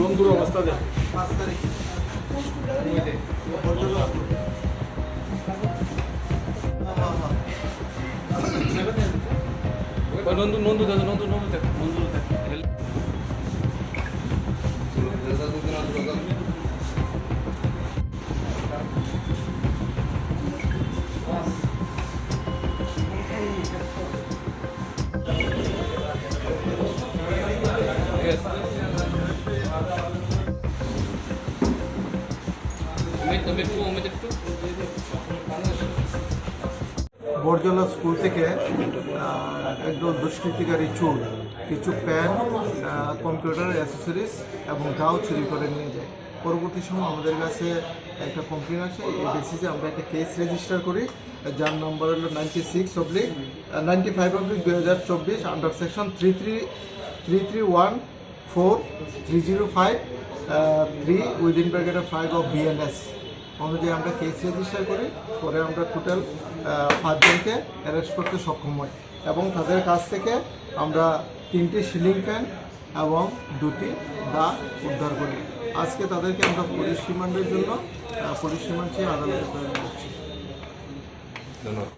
বন্ধুর অবস্থা দেখ নন্দু নন্দু দেখ নন্দু নন্দু দেখ নন্দু দেখ Umit, বরজলা স্কুল থেকে আহ, একদল দুষ্কৃতিকারী চোর কিছু প্যান কম্পিউটার অ্যাসেসরিজ এবং দাও চুরি করে নিয়ে যায়। পরবর্তী সময় আমাদের কাছে একটা কমপ্লেন আসে এই বেসিসে আমরা একটা কেস রেজিস্টার করি যার নম্বর হলো ninety six oblique ninety five oblique দুই হাজার চব্বিশ under section three three three three one four three zero five three within bracket five of BNS অনুযায়ী আমরা কেস রেজিস্টার করি, পরে আমরা টোটাল পাঁচজনকে অ্যারেস্ট করতে সক্ষম হই এবং তাদের কাছ থেকে আমরা তিনটি সিলিং ফ্যান এবং দুটি দা উদ্ধার করি। আজকে তাদেরকে আমরা পুলিশ রিমান্ডের জন্য পুলিশ রিমান্ড চেয়ে আদালতে করছি। ধন্যবাদ।